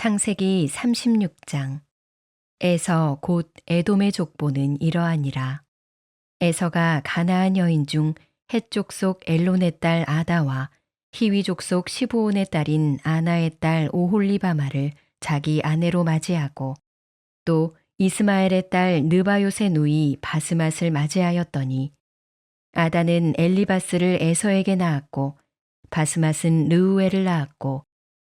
창세기 36장 에서 곧 에돔의 족보는 이러하니라. 에서가 가나안 여인 중 헷족 속 엘론의 딸 아다와 히위족 속 시브온의 딸인 아나의 딸 오홀리바마를 자기 아내로 맞이하고 또 이스마엘의 딸 느바요의 누이 바스맛을 맞이하였더니 아다는 엘리바스를 에서에게 낳았고 바스맛은 르우엘을 낳았고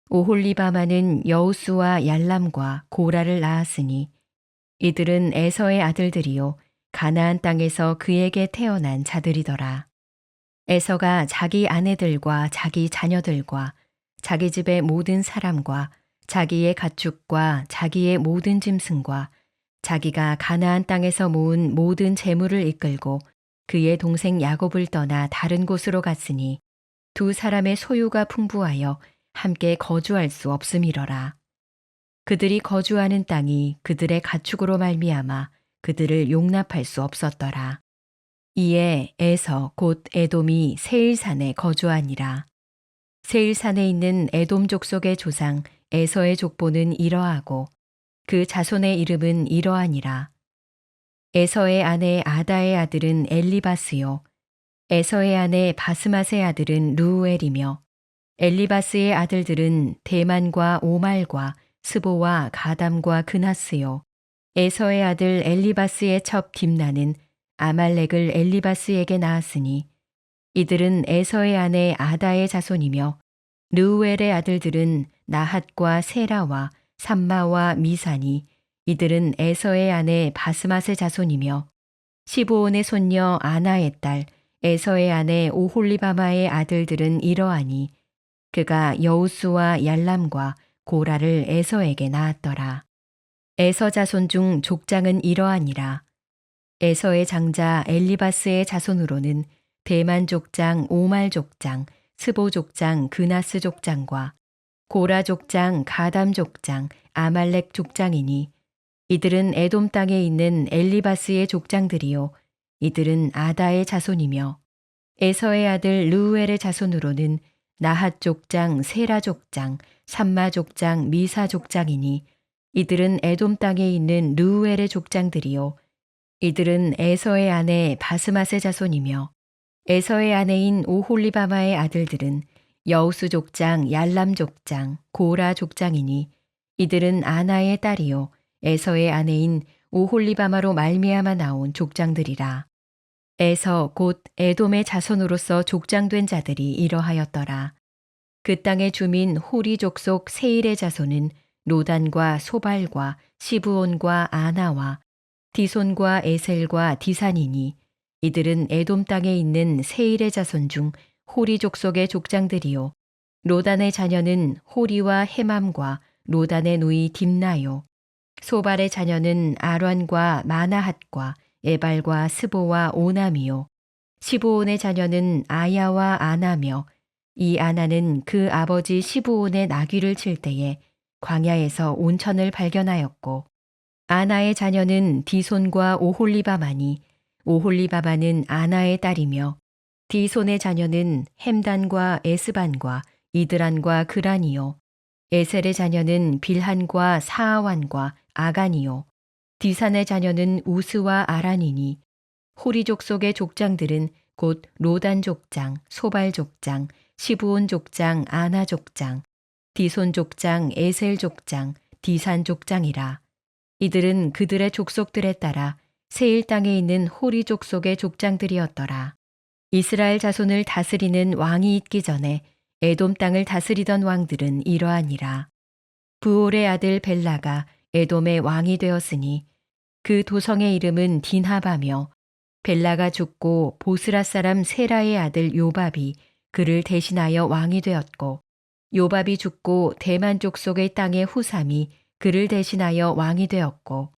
오홀리바마는 여우스와 얄람과 고라를 낳았으니 이들은 에서의 아들들이요 가나안 땅에서 그에게 태어난 자들이더라. 에서가 자기 아내들과 자기 자녀들과 자기 집의 모든 사람과 자기의 가축과 자기의 모든 짐승과 자기가 가나안 땅에서 모은 모든 재물을 이끌고 그의 동생 야곱을 떠나 다른 곳으로 갔으니 두 사람의 소유가 풍부하여 함께 거주할 수 없음이러라. 그들이 거주하는 땅이 그들의 가축으로 말미암아 그들을 용납할 수 없었더라. 이에 에서 곧 에돔이 세일산에 거주하니라. 세일산에 있는 에돔 족속의 조상 에서의 족보는 이러하고 그 자손의 이름은 이러하니라. 에서의 아내 아다의 아들은 엘리바스요. 에서의 아내 바스맛의 아들은 루우엘이며 엘리바스의 아들들은 대만과 오말과 스보와 가담과 그나스요. 에서의 아들 엘리바스의 첩 딥나는 아말렉을 엘리바스에게 낳았으니 이들은 에서의 아내 아다의 자손이며 르우엘의 아들들은 나핫과 세라와 삼마와 미산이 이들은 에서의 아내 바스맛의 자손이며 시보온의 손녀 아나의 딸 에서의 아내 오홀리바마의 아들들은 이러하니 그가 여우스와 얄람과 고라를 에서에게 낳았더라. 에서 자손 중 족장은 이러하니라. 에서의 장자 엘리바스의 자손으로는 대만 족장 오말 족장 스보 족장 그나스 족장과 고라 족장 가담 족장 아말렉 족장이니 이들은 에돔 땅에 있는 엘리바스의 족장들이요 이들은 아다의 자손이며 에서의 아들 르우엘의 자손으로는 나핫 족장 세라 족장 삼마 족장 미사 족장이니 이들은 에돔 땅에 있는 르우엘의 족장들이요 이들은 에서의 아내 바스맛의 자손이며 에서의 아내인 오홀리바마의 아들들은 여우스 족장 얄람 족장 고라 족장이니 이들은 아나의 딸이요 에서의 아내인 오홀리바마로 말미암아 나온 족장들이라. 에서 곧 에돔의 자손으로서 족장된 자들이 이러하였더라. 그 땅의 주민 호리 족속 세일의 자손은 로단과 소발과 시브온과 아나와 디손과 에셀과 디산이니 이들은 에돔 땅에 있는 세일의 자손 중 호리 족속의 족장들이요. 로단의 자녀는 호리와 헤맘과 로단의 누이 딥나요. 소발의 자녀는 아란과 마나핫과 에발과 스보와 오남이요. 시브온의 자녀는 아야와 아나며 이 아나는 그 아버지 시브온의 나귀를 칠 때에 광야에서 온천을 발견하였고 아나의 자녀는 디손과 오홀리바마니 오홀리바마는 아나의 딸이며 디손의 자녀는 햄단과 에스반과 이드란과 그란이요 에셀의 자녀는 빌한과 사아완과 아간이요 디산의 자녀는 우스와 아란이니 호리 족 속의 족장들은 곧 로단 족장, 소발 족장, 시부온 족장, 아나 족장, 디손 족장, 에셀 족장, 디산 족장이라. 이들은 그들의 족속들에 따라 세일 땅에 있는 호리 족속의 족장들이었더라. 이스라엘 자손을 다스리는 왕이 있기 전에 에돔 땅을 다스리던 왕들은 이러하니라. 부올의 아들 벨라가 에돔의 왕이 되었으니 그 도성의 이름은 딘하바며 벨라가 죽고 보스라 사람 세라의 아들 요밥이 그를 대신하여 왕이 되었고 요밥이 죽고 대만 족속의 땅의 후삼이 그를 대신하여 왕이 되었고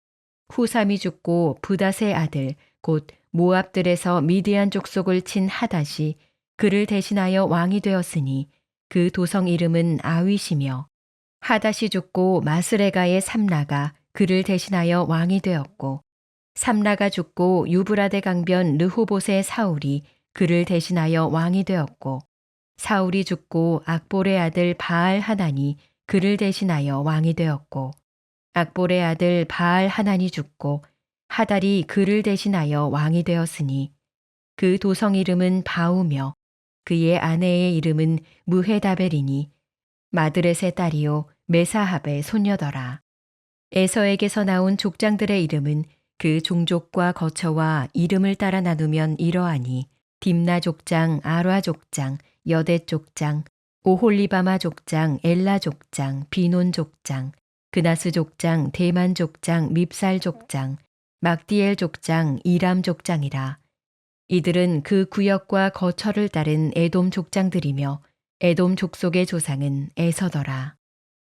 후삼이 죽고 부닷의 아들 곧 모압들에서 미디안 족속을 친 하닷이 그를 대신하여 왕이 되었으니 그 도성 이름은 아윗이며 하닷이 죽고 마스레가의 삼라가 그를 대신하여 왕이 되었고 삼라가 죽고 유브라데 강변 르호봇의 사울이 그를 대신하여 왕이 되었고 사울이 죽고 악볼의 아들 바알 하나니 그를 대신하여 왕이 되었고 악볼의 아들 바알 하난이 죽고 하달이 그를 대신하여 왕이 되었으니 그 도성 이름은 바우며 그의 아내의 이름은 무헤다벨이니 마드렛의 딸이요 메사합의 손녀더라. 에서에게서 나온 족장들의 이름은 그 종족과 거처와 이름을 따라 나누면 이러하니 딥나 족장, 아라 족장, 여대 족장, 오홀리바마 족장, 엘라 족장, 비논 족장, 그나스 족장, 대만 족장, 밉살 족장, 막디엘 족장, 이람 족장이라. 이들은 그 구역과 거처를 따른 에돔 족장들이며 에돔 족속의 조상은 에서더라.